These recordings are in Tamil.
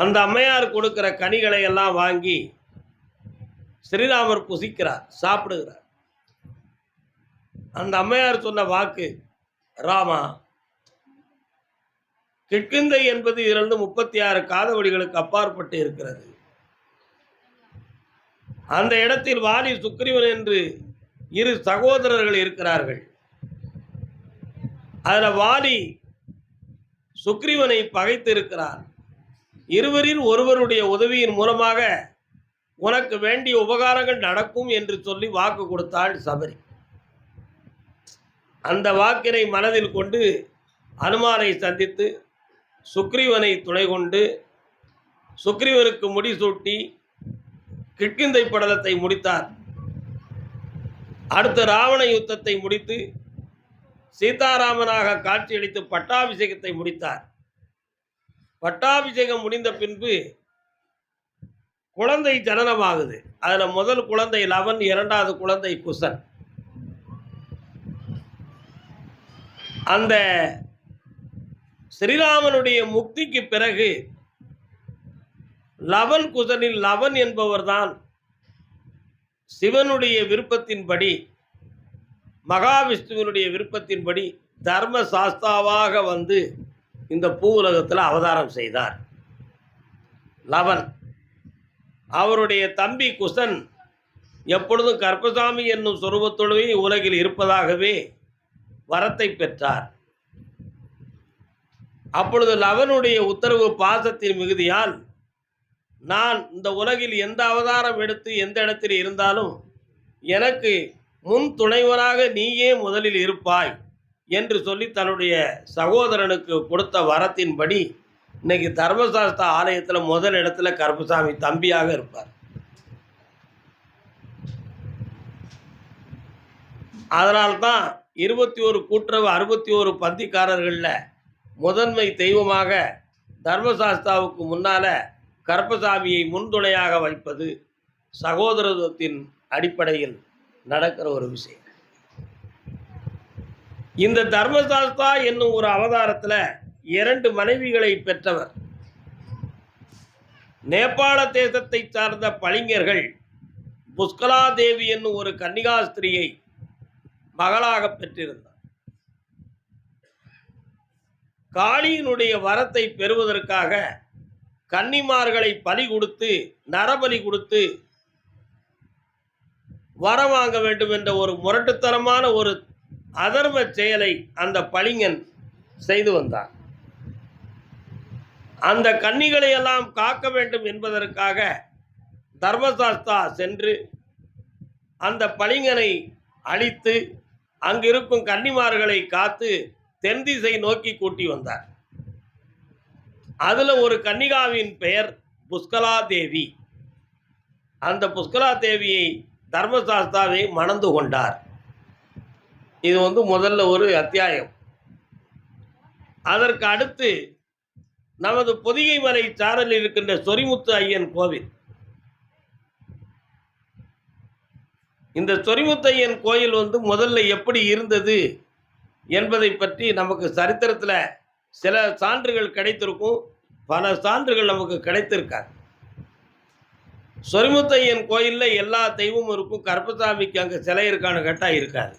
அந்த அம்மையார் கொடுக்கிற கனிகளை எல்லாம் வாங்கி ஸ்ரீராமர் புசிக்கிறார் சாப்பிடுகிறார். அந்த அம்மையார் சொன்ன வாக்கு ராமா கிட்கிந்தை என்பது இதிலிருந்து முப்பத்தி ஆறு காதவடிகளுக்கு அப்பாற்பட்டு இருக்கிறது. அந்த இடத்தில் வாலி சுக்ரீவன் என்று இரு சகோதரர்கள் இருக்கிறார்கள். அதில் வாலி சுக்ரீவனை பகைத்து இருக்கிறார் இருவரில் ஒருவருடைய உதவியின் மூலமாக உனக்கு வேண்டிய உபகாரங்கள் நடக்கும் என்று சொல்லி வாக்கு கொடுத்தாள் சபரி. அந்த வாக்கினை மனதில் கொண்டு அனுமானை சந்தித்து சுக்ரீவனை துணை கொண்டு சுக்ரீவனுக்கு முடிசூட்டி கிட்கிந்தை படலத்தை முடித்தார். அடுத்த ராவண யுத்தத்தை முடித்து சீதாராமனாக காட்சியளித்து பட்டாபிஷேகத்தை முடித்தார். பட்டாபிஷேகம் முடிந்த பின்பு குழந்தை ஜனனமாகுது. அதில் முதல் குழந்தை லவன் இரண்டாவது குழந்தை குசன். அந்த ஸ்ரீராமனுடைய முக்திக்கு பிறகு லவன் குசனில் லவன் என்பவர்தான் சிவனுடைய விருப்பத்தின்படி மகாவிஷ்ணுவினுடைய விருப்பத்தின்படி தர்ம சாஸ்தாவாக வந்து இந்த பூ உலகத்தில் அவதாரம் செய்தார். லவன். அவருடைய தம்பி குசன் எப்பொழுதும் கர்ப்பசாமி என்னும் சொரூபத்தோடவே உலகில் இருப்பதாகவே வரத்தை பெற்றார். அப்பொழுது லவனுடைய உத்தரவு பாசத்தின் மிகுதியால் நான் இந்த உலகில் எந்த அவதாரம் எடுத்து எந்த இடத்தில் இருந்தாலும் எனக்கு முன் துணைவராக நீயே முதலில் இருப்பாய். என்று சொல்லி தன்னுடைய சகோதரனுக்கு கொடுத்த வரத்தின்படி இன்னைக்கு தர்மசாஸ்திர ஆலயத்தில் முதல் இடத்துல கருப்பசாமி தம்பியாக இருப்பார். அதனால்தான் இருபத்தி ஒரு கூட்டுறவு அறுபத்தி ஒரு பந்திக்காரர்களில் முதன்மை தெய்வமாக தர்மசாஸ்தாவுக்கு முன்னால் கருப்பசாமியை முன்துணையாக வைப்பது சகோதரத்துவத்தின் அடிப்படையில் நடக்கிற ஒரு விஷயம். இந்த தர்மசாஸ்தா என்னும் ஒரு அவதாரத்தில் இரண்டு மனைவிகளை பெற்றவர். நேபாள தேசத்தை சார்ந்த பளிங்கர்கள் புஷ்கலா தேவி என்னும் ஒரு கன்னிகாஸ்திரியை மகளாக பெற்றிருந்தார். காளியினுடைய வரத்தை பெறுவதற்காக கன்னிமார்களை பலி கொடுத்து நரபலி கொடுத்து வரம் வாங்க வேண்டும் என்ற ஒரு முரட்டுத்தனமான ஒரு அதர்வ செயலை அந்த பளிங்கன் செய்து வந்தார் அந்த கன்னிகளை எல்லாம் காக்க வேண்டும் என்பதற்காக தர்மசாஸ்தா சென்று அந்த பளிங்கனை அழித்து அங்கிருக்கும் கன்னிமார்களை காத்து தென் திசை நோக்கி கூட்டி வந்தார். அதில் ஒரு கன்னிகாவின் பெயர் புஷ்கலா தேவி. அந்த புஷ்கலா தேவியை தர்மசாஸ்தாவை மணந்து கொண்டார். இது வந்து முதல்ல ஒரு அத்தியாயம். அதற்கு அடுத்து நமது பொதிகை மலை சாரலில் இருக்கின்ற சொரிமுத்து ஐயன் கோவில். இந்த சொரிமுத்தையன் கோயில் வந்து முதல்ல எப்படி இருந்தது என்பதை பற்றி நமக்கு சரித்திரத்தில் சில சான்றுகள் கிடைத்திருக்கும். பல சான்றுகள் நமக்கு கிடைத்திருக்காது. சொரிமுத்தையன் கோயிலில் எல்லா தெய்வமும் இருக்கும். கருப்பசாமிக்கு அங்கே சிலை இருக்கான்னு கேட்டால் இருக்காது.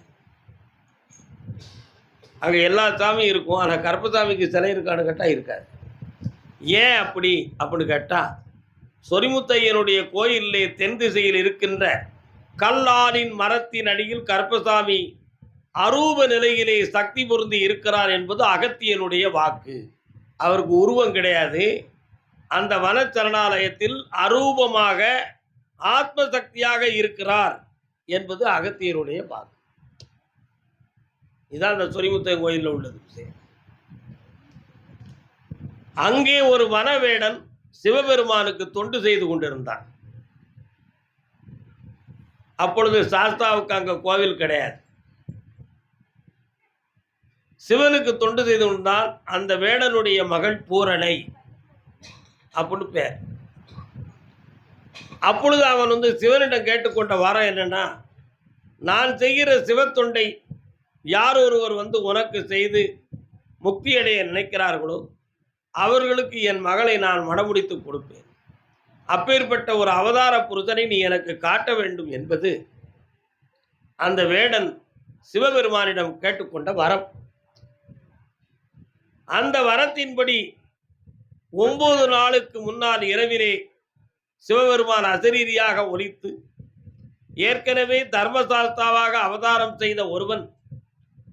அங்கே எல்லா சாமியும் இருக்கும் ஆனால் கருப்பசாமிக்கு சிலை இருக்கான்னு கேட்டால் இருக்காது. ஏன் அப்படி? அப்படின்னு கேட்டால் சொரிமுத்தையனுடைய கோயிலிலே தென் திசையில் இருக்கின்ற கல்லாரின் மரத்தின் அடியில் கருப்பசாமி அரூப நிலையிலே சக்தி பொருந்தி இருக்கிறார் என்பது அகத்தியனுடைய வாக்கு. அவருக்கு உருவம் கிடையாது. அந்த வனச்சரணாலயத்தில் அரூபமாக ஆத்ம சக்தியாக இருக்கிறார் என்பது அகத்தியருடைய வாக்கு. இதுதான் அந்த சொரிமுத்தையன் கோயிலில் உள்ளது. விஷயம் அங்கே ஒரு வனவேடன் சிவபெருமானுக்கு தொண்டு செய்து கொண்டிருந்தான். அப்பொழுது சாஸ்தாவுக்கு அங்கே கோவில் கிடையாது. சிவனுக்கு தொண்டு செய்து கொண்டால் அந்த வேடனுடைய மகள் பூரணை அப்படின்னு பேர். அப்பொழுது அவன் வந்து சிவனிடம் கேட்டுக்கொண்ட வரம் என்னன்னா நான் செய்கிற சிவத்தொண்டை யார் ஒருவர் வந்து உனக்கு செய்து முக்தியடைய நினைக்கிறார்களோ அவர்களுக்கு என் மகளை நான் மனமுடித்து கொடுப்பேன். அப்பேற்பட்ட ஒரு அவதார புருஷனை நீ எனக்கு காட்ட வேண்டும் என்பது அந்த வேடன் சிவபெருமானிடம் கேட்டுக்கொண்ட வரம். அந்த வரத்தின்படி ஒன்பது நாளுக்கு முன்னால் இரவிலே சிவபெருமான் அசரீரியாக ஒலித்து ஏற்கனவே தர்மசாஸ்தாவாக அவதாரம் செய்த ஒருவன்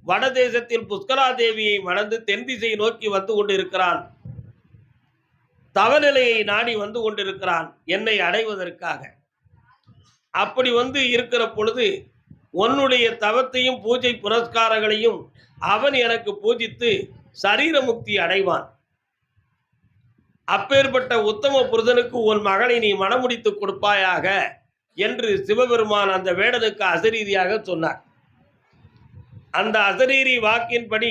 வடதேசத்தில் புஷ்கரா தேவியை மணந்து தென் திசை நோக்கி வந்து கொண்டிருக்கிறான். தவநிலையை நாடி வந்து கொண்டிருக்கிறான் என்னை அடைவதற்காக. அப்படி வந்து இருக்கிற பொழுது உன்னுடைய தவத்தையும் பூஜை புரஸ்காரங்களையும் அவன் எனக்கு பூஜித்து சரீர முக்தி அடைவான். அப்பேற்பட்ட உத்தம புருஷனுக்கு உன் மகளை நீ மணமுடித்துக் கொடுப்பாயாக என்று சிவபெருமான் அந்த வேடனுக்கு அசரீதியாக சொன்னார். அந்த அசரீரி வாக்கின்படி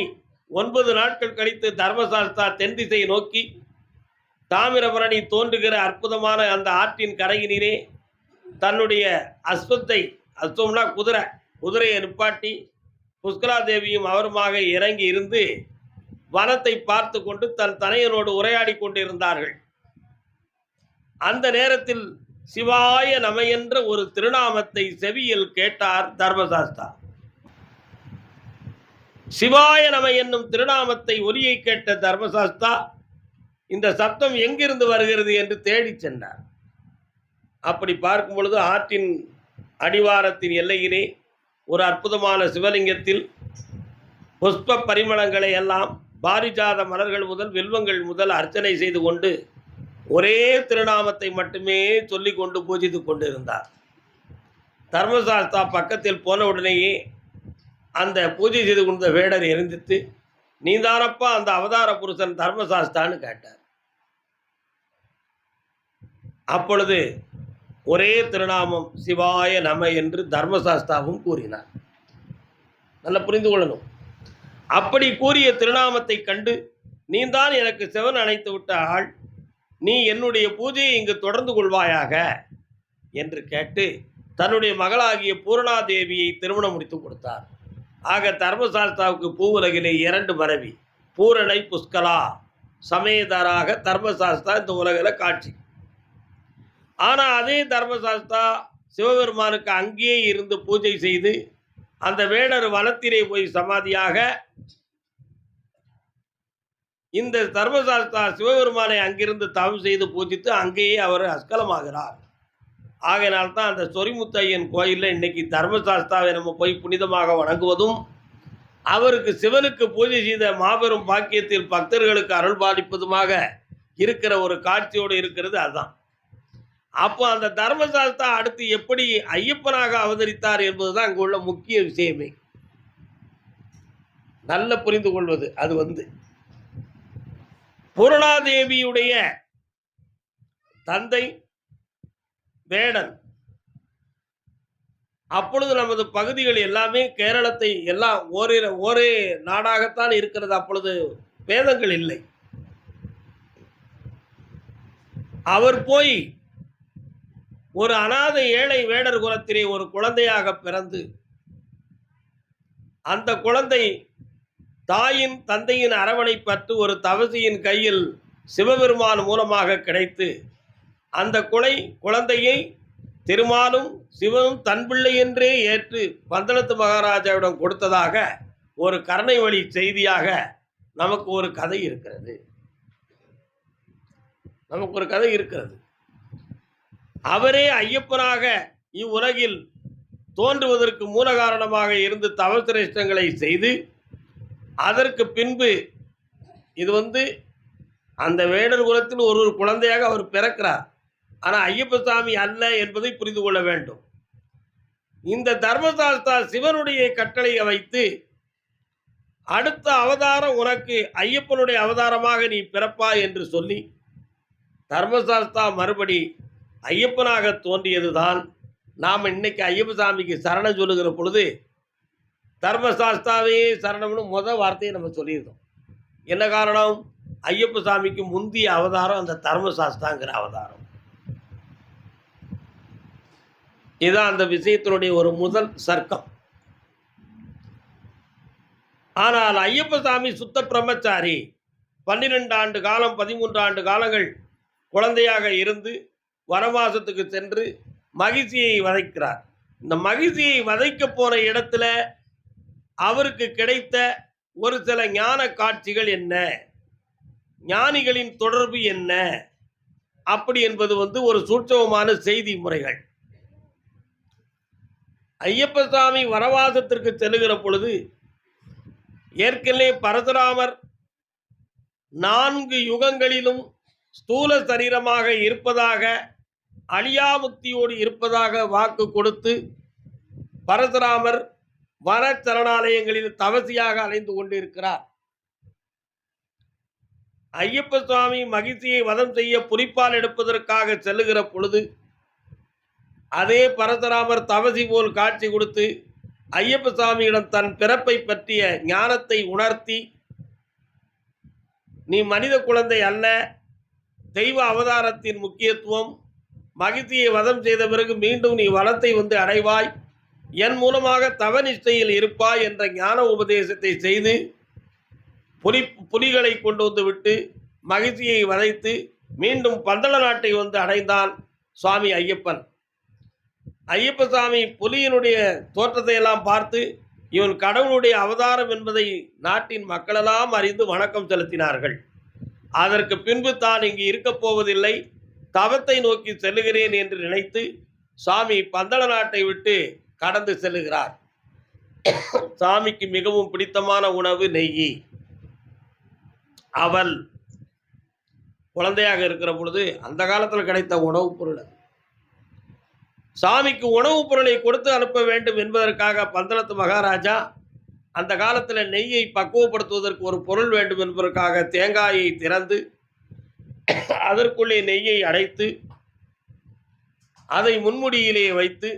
ஒன்பது நாட்கள் கழித்து தர்மசாஸ்தா தென் திசையை நோக்கி தாமிரபரணி தோன்றுகிற அற்புதமான அந்த ஆற்றின் கரையினிலே தன்னுடைய அஸ்வத்தை அஸ்வம்னா குதிரை குதிரையை நிப்பாட்டி புஷ்கலா தேவியும் அவருமாக இறங்கி இருந்து வனத்தை பார்த்து கொண்டு தன் தனையனோடு உரையாடி கொண்டிருந்தார்கள். அந்த நேரத்தில் சிவாய நமையென்ற ஒரு திருநாமத்தை செவியில் கேட்டார் தர்மசாஸ்தா. சிவாய நம என்னும் திருநாமத்தை ஒலியை கேட்ட தர்மசாஸ்தா இந்த சப்தம் எங்கிருந்து வருகிறது என்று தேடிச் சென்றார். அப்படி பார்க்கும் பொழுது ஆற்றின் அடிவாரத்தின் எல்லையிலே ஒரு அற்புதமான சிவலிங்கத்தில் புஷ்ப பரிமளங்களை எல்லாம் பாரிஜாத மலர்கள் முதல் வில்வங்கள் முதல் அர்ச்சனை செய்து கொண்டு ஒரே திருநாமத்தை மட்டுமே சொல்லி கொண்டு பூஜித்து கொண்டிருந்தார். தர்மசாஸ்தா பக்கத்தில் போன உடனேயே அந்த பூஜை செய்து கொண்ட வேடர் எரிந்தித்து நீதானப்பா அந்த அவதார புருஷன் தர்மசாஸ்தான்னு கேட்டார். அப்பொழுது ஒரே திருநாமம் சிவாய நம என்று தர்மசாஸ்தாவும் கூறினார். நல்லா புரிந்து கொள்ளணும். அப்படி கூறிய திருநாமத்தை கண்டு நீதான் எனக்கு செவன் அணைத்து விட்ட ஆள். நீ என்னுடைய பூஜையை இங்கு தொடர்ந்து கொள்வாயாக என்று கேட்டு தன்னுடைய மகளாகிய பூர்ணாதேவியை திருமணம் முடித்து கொடுத்தார். ஆக தர்மசாஸ்தாவுக்கு பூவுலகிலே இரண்டு மனைவி பூரணை புஷ்கலா. சமயதாராக தர்மசாஸ்தா இந்த உலகில் காட்சி. ஆனால் அதே தர்மசாஸ்தா சிவபெருமானுக்கு அங்கேயே இருந்து பூஜை செய்து அந்த வேடர் வனத்திலே போய் சமாதியாக இந்த தர்மசாஸ்தா சிவபெருமானை அங்கிருந்து தவம் செய்து பூஜித்து அங்கேயே அவர் அஸ்கலமாகிறார். ஆகையினால் தான் அந்த சொரிமுத்தையன் கோயிலில் இன்னைக்கு தர்மசாஸ்தாவை நம்ம போய் புனிதமாக வணங்குவதும் அவருக்கு சிவனுக்கு பூஜை செய்த மாபெரும் பாக்கியத்தில் பக்தர்களுக்கு அருள் பாதிப்பதுமாக இருக்கிற ஒரு காட்சியோடு இருக்கிறது அதுதான். அப்போ அந்த தர்மசாஸ்தா அடுத்து எப்படி ஐயப்பனாக அவதரித்தார் என்பதுதான் அங்கு உள்ள முக்கிய விஷயமே. நல்ல புரிந்து கொள்வது அது வந்து. பூரணாதேவியுடைய தந்தை வேடன். அப்பொழுது நமது பகுதிகள் எல்லாமே கேரளத்தை எல்லாம் ஒரே ஒரே நாடாகத்தான் இருக்கிறது. அப்பொழுது வேதங்கள் இல்லை. அவர் போய் ஒரு அனாதை ஏழை வேடர் குலத்திலே ஒரு குழந்தையாக பிறந்து அந்த குழந்தை தாயின் தந்தையின் அரவணைப்பற்று ஒரு தவசியின் கையில் சிவபெருமான் மூலமாக கிடைத்து அந்த குலை குழந்தையை திருமாலும் சிவனும் தன் பிள்ளை என்றே ஏற்று பந்தளத்து மகாராஜாவிடம் கொடுத்ததாக ஒரு கருணை வழி செய்தியாக நமக்கு ஒரு கதை இருக்கிறது. நமக்கு ஒரு கதை இருக்கிறது. அவரே ஐயப்பனாக இவ்வுலகில் தோன்றுவதற்கு மூல காரணமாக இருந்து தவசிரேஷ்டங்களை செய்து அதற்கு பின்பு இது வந்து அந்த வேடர் குலத்தில் ஒரு ஒரு குழந்தையாக அவர் பிறக்கிறார். ஆனால் ஐயப்பசாமி அல்ல என்பதை புரிந்து கொள்ள வேண்டும். இந்த தர்மசாஸ்தா சிவனுடைய கட்டளையை வைத்து அடுத்த அவதாரம் உனக்கு ஐயப்பனுடைய அவதாரமாக நீ பிறப்பா என்று சொல்லி தர்மசாஸ்தா மறுபடி ஐயப்பனாக தோன்றியதுதான் நாம் இன்னைக்கு ஐயப்பசாமிக்கு சரணம் சொல்லுகிற பொழுது தர்மசாஸ்தாவே சரணம்னு முத வார்த்தையை நம்ம சொல்லியிருந்தோம். என்ன காரணம்? ஐயப்ப சாமிக்கு முந்திய அவதாரம் அந்த தர்மசாஸ்தாங்கிற அவதாரம். இதுதான் அந்த விஷயத்தினுடைய ஒரு முதல் சர்க்கம். ஆனால் ஐயப்ப சாமி சுத்த பிரம்மச்சாரி பன்னிரெண்டு ஆண்டு காலம் பதிமூன்று ஆண்டு காலங்கள் குழந்தையாக இருந்து வனவாசத்துக்கு சென்று மகிழ்ச்சியை வதைக்கிறார். இந்த மகிழ்ச்சியை வதைக்க போற இடத்துல அவருக்கு கிடைத்த ஒரு சில ஞான காட்சிகள் என்ன? ஞானிகளின் தொடர்பு என்ன? அப்படி என்பது வந்து ஒரு சூட்சமமான செய்தி முறைகள். ஐயப்பசாமி வனவாசத்திற்கு செல்லுகிற பொழுது ஏற்கனவே பரசுராமர் நான்கு யுகங்களிலும் ஸ்தூல சரீரமாக இருப்பதாக அழியாமுக்தியோடு இருப்பதாக வாக்கு கொடுத்து பரசுராமர் வன சரணாலயங்களில் தவசியாக அலைந்து கொண்டிருக்கிறார். ஐயப்ப சுவாமி மகிழ்ச்சியை வதம் செய்ய புலிப்பால் எடுப்பதற்காக செல்லுகிற பொழுது அதே பரசுராமர் தவசி போல் காட்சி கொடுத்து ஐயப்ப சாமியிடம் தன் பிறப்பை பற்றிய ஞானத்தை உணர்த்தி நீ மனித குழந்தை அல்ல தெய்வ அவதாரத்தின் முக்கியத்துவம் மகிழ்ச்சியை வதம் செய்த பிறகு மீண்டும் நீ வளத்தை வந்து அடைவாய் என் மூலமாக தவநிஷ்டையில் இருப்பாய் என்ற ஞான உபதேசத்தை செய்து புலி புலிகளை கொண்டு வந்து விட்டு மகிழ்ச்சியை வதைத்து மீண்டும் பந்தள நாட்டை வந்து அடைந்தான் சுவாமி ஐயப்பன். ஐயப்ப சாமி புலியினுடைய தோற்றத்தை எல்லாம் பார்த்து இவன் கடவுளுடைய அவதாரம் என்பதை நாட்டின் மக்களெல்லாம் அறிந்து வணக்கம் செலுத்தினார்கள். அதற்கு பின்பு தான் இங்கு இருக்கப் போவதில்லை. தவத்தை நோக்கி செல்லுகிறேன் என்று நினைத்து சாமி பந்தள நாட்டை விட்டு கடந்து செல்லுகிறார். சாமிக்கு மிகவும் பிடித்தமான உணவு நெய். அவல் குழந்தையாக இருக்கிற பொழுது அந்த காலத்தில் கிடைத்த உணவுப் பொருள் சாமிக்கு உணவுப் பொருளை கொடுத்து அனுப்ப வேண்டும் என்பதற்காக பந்தளத்து மகாராஜா அந்த காலத்தில் நெய்யை பக்குவப்படுத்துவதற்கு ஒரு பொருள் வேண்டும் என்பதற்காக தேங்காயை திறந்து அதற்குள்ளே நெய்யை அடைத்து அதை முன்முடியிலே வைத்து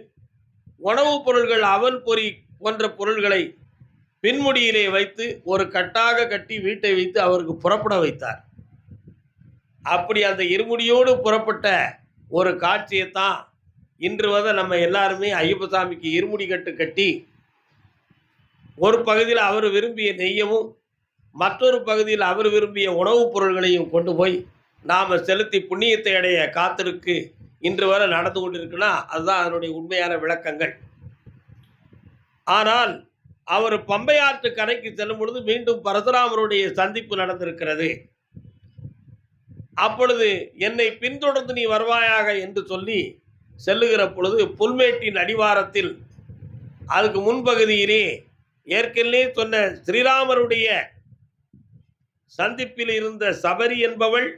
உணவுப் பொருள்கள் அவல் பொறி போன்ற பொருள்களை பின்முடியிலே வைத்து ஒரு கட்டாக கட்டி வீட்டை வைத்து அவருக்கு புறப்பட வைத்தார். அப்படி அந்த இருமுடியோடு புறப்பட்ட ஒரு காட்சியை தான் இன்று வந்து நம்ம எல்லாருமே ஐயப்பசாமிக்கு இருமுடி கட்டு கட்டி ஒரு பகுதியில் அவர் விரும்பிய நெய்யவும் மற்றொரு பகுதியில் அவர் விரும்பிய உணவுப் பொருள்களையும் கொண்டு போய் நாம் செலுத்தி புண்ணியத்தை அடைய காத்திருக்கு இன்று வரை நடந்து கொண்டிருக்குன்னா அதுதான் அதனுடைய உண்மையான விளக்கங்கள். ஆனால் அவர் பம்பையாற்று கரைக்கு செல்லும் பொழுது மீண்டும் பரசுராமருடைய சந்திப்பு நடந்திருக்கிறது. அப்பொழுது என்னை பின்தொடர்ந்து நீ வருவாயாக என்று சொல்லி செல்லுகிற பொழுது புல்மேட்டின் அடிவாரத்தில் அதுக்கு முன்பகுதியிலே ஏற்கனவே சொன்ன ஸ்ரீராமருடைய சந்திப்பில் இருந்த சபரி என்பவள்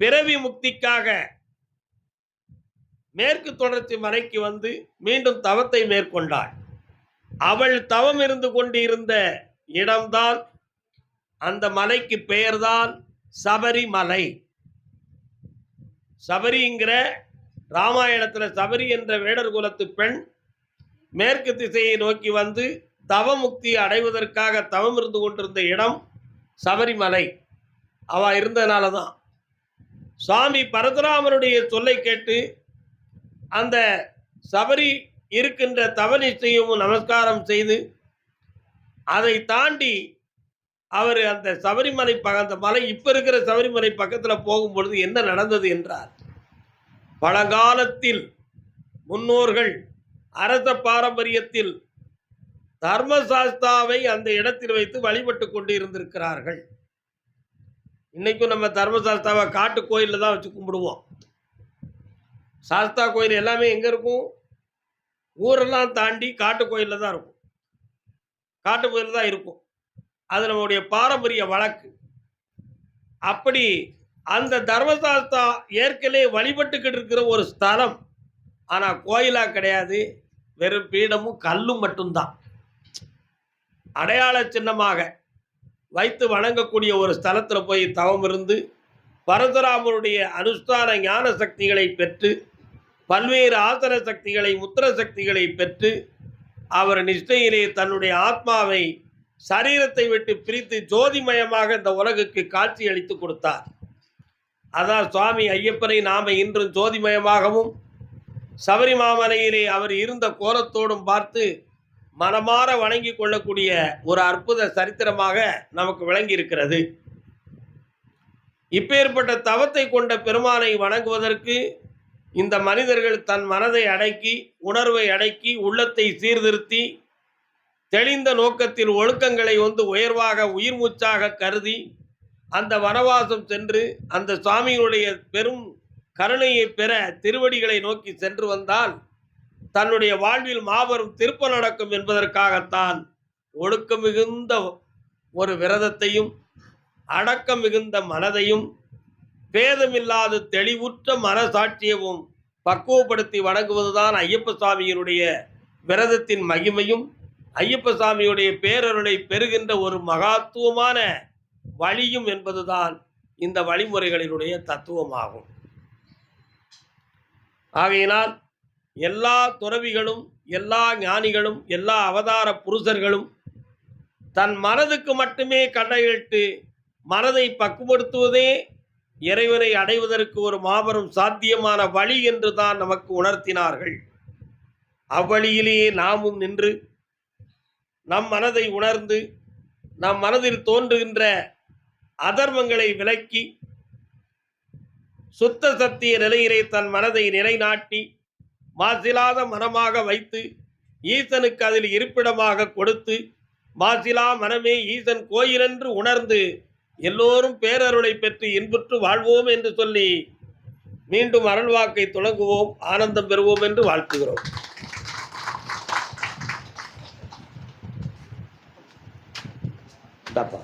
பிறவி முக்திக்காக மேற்கு தொடர்ச்சி மலைக்கு வந்து மீண்டும் தவத்தை மேற்கொண்டாள். அவள் தவம் இருந்து கொண்டிருந்த இடம்தான் அந்த மலைக்கு பெயர்தான் சபரிமலை. சபரிங்கிற ராமாயணத்தில் சபரி என்ற வேடர் குலத்து பெண் மேற்கு திசையை நோக்கி வந்து தவமுக்தி அடைவதற்காக தவம் இருந்து கொண்டிருந்த இடம் சபரிமலை. அவ இருந்ததுனால தான் சுவாமி பரதுராமனுடைய சொல்லை கேட்டு அந்த சபரி இருக்கின்ற தவநிச்சையும் நமஸ்காரம் செய்து அதை தாண்டி அவர் அந்த சபரிமலை ப அந்த மலை இப்போ இருக்கிற சபரிமலை பக்கத்தில் போகும் பொழுது என்ன நடந்தது என்றார். பழங்காலத்தில் முன்னோர்கள் அரச பாரம்பரியத்தில் தர்மசாஸ்தாவை அந்த இடத்தில் வைத்து வழிபட்டு கொண்டு இருந்திருக்கிறார்கள் இன்னைக்கும் நம்ம தர்மசாஸ்தாவை காட்டு கோயிலில் தான் வச்சு கும்பிடுவோம். சாஸ்தா கோயில் எல்லாமே எங்கே இருக்கும்? ஊரெல்லாம் தாண்டி காட்டு கோயிலில் தான் இருக்கும். காட்டு கோயில் தான் இருக்கும். அது நம்முடைய பாரம்பரிய வழக்கு. அப்படி அந்த தர்மசாஸ்தா ஏற்கனவே வழிபட்டுக்கிட்டு இருக்கிற ஒரு ஸ்தலம். ஆனால் கோயிலாக கிடையாது. வெறும் பீடமும் கல்லும் மட்டும்தான். அடையாள சின்னமாக வைத்து வணங்கக்கூடிய ஒரு ஸ்தலத்தில் போய் தவம் இருந்து பரசுராமருடைய அனுஷ்டான ஞான சக்திகளை பெற்று பல்வேறு ஆசன சக்திகளை முத்திர சக்திகளை பெற்று அவர் நிஷ்டையிலே தன்னுடைய ஆத்மாவை சரீரத்தை விட்டு பிரித்து ஜோதிமயமாக இந்த உலகுக்கு காட்சி அளித்து கொடுத்தார். அதான் சுவாமி ஐயப்பனை நாம் இன்றும் ஜோதிமயமாகவும் சபரிமாமலையிலே அவர் இருந்த கோலத்தோடும் பார்த்து மனமாற வணங்கி கொள்ளக்கூடிய ஒரு அற்புத சரித்திரமாக நமக்கு விளங்கி இருக்கிறது இப்பேற்பட்ட தவத்தை கொண்ட பெருமானை வணங்குவதற்கு இந்த மனிதர்கள் தன் மனதை அடக்கி உணர்வை அடக்கி உள்ளத்தை சீர்திருத்தி தெளிந்த நோக்கத்தில் ஒழுக்கங்களை வந்து உயர்வாக உயிர் மூச்சாக கருதி அந்த வனவாசம் சென்று அந்த சுவாமியினுடைய பெரும் கருணையை பெற திருவடிகளை நோக்கி சென்று வந்தால் தன்னுடைய வாழ்வில் மாபெரும் திருப்ப நடக்கும் என்பதற்காகத்தான் ஒழுக்கம் மிகுந்த ஒரு விரதத்தையும் அடக்கம் மிகுந்த மனதையும் பேதமில்லாத தெளிவுற்ற மனசாட்சியவும் பக்குவப்படுத்தி வணங்குவதுதான் ஐயப்ப சுவாமியினுடைய விரதத்தின் மகிமையும் ஐயப்ப சாமியுடைய பேரருளை பெறுகின்ற ஒரு மகாத்துவமான வழியும் என்பதுதான் இந்த வழிமுறைகளினுடைய தத்துவமாகும். ஆகையினால் எல்லா துறவிகளும் எல்லா ஞானிகளும் எல்லா அவதார புருஷர்களும் தன் மனதுக்கு மட்டுமே கண்டையிட்டு மனதை பக்குப்படுத்துவதே இறைவனை அடைவதற்கு ஒரு மாபெரும் சாத்தியமான வழி என்று தான் நமக்கு உணர்த்தினார்கள். அவ்வழியிலேயே நாமும் நின்று நம் மனதை உணர்ந்து நம் மனதில் தோன்றுகின்ற அதர்மங்களை விலக்கி சுத்த சத்திய நிலையிலே தன் மனதை நிலைநாட்டி மாசிலாத மனமாக வைத்து ஈசனுக்கு அதில் இருப்பிடமாக கொடுத்து மாசிலா மனமே ஈசன் கோயிலென்று உணர்ந்து எல்லோரும் பேரருளை பெற்று இன்புற்று வாழ்வோம் என்று சொல்லி மீண்டும் அருள்வாக்கை தொடங்குவோம் ஆனந்தம் பெறுவோம் என்று வாழ்த்துகிறோம். இந்தாப்பா.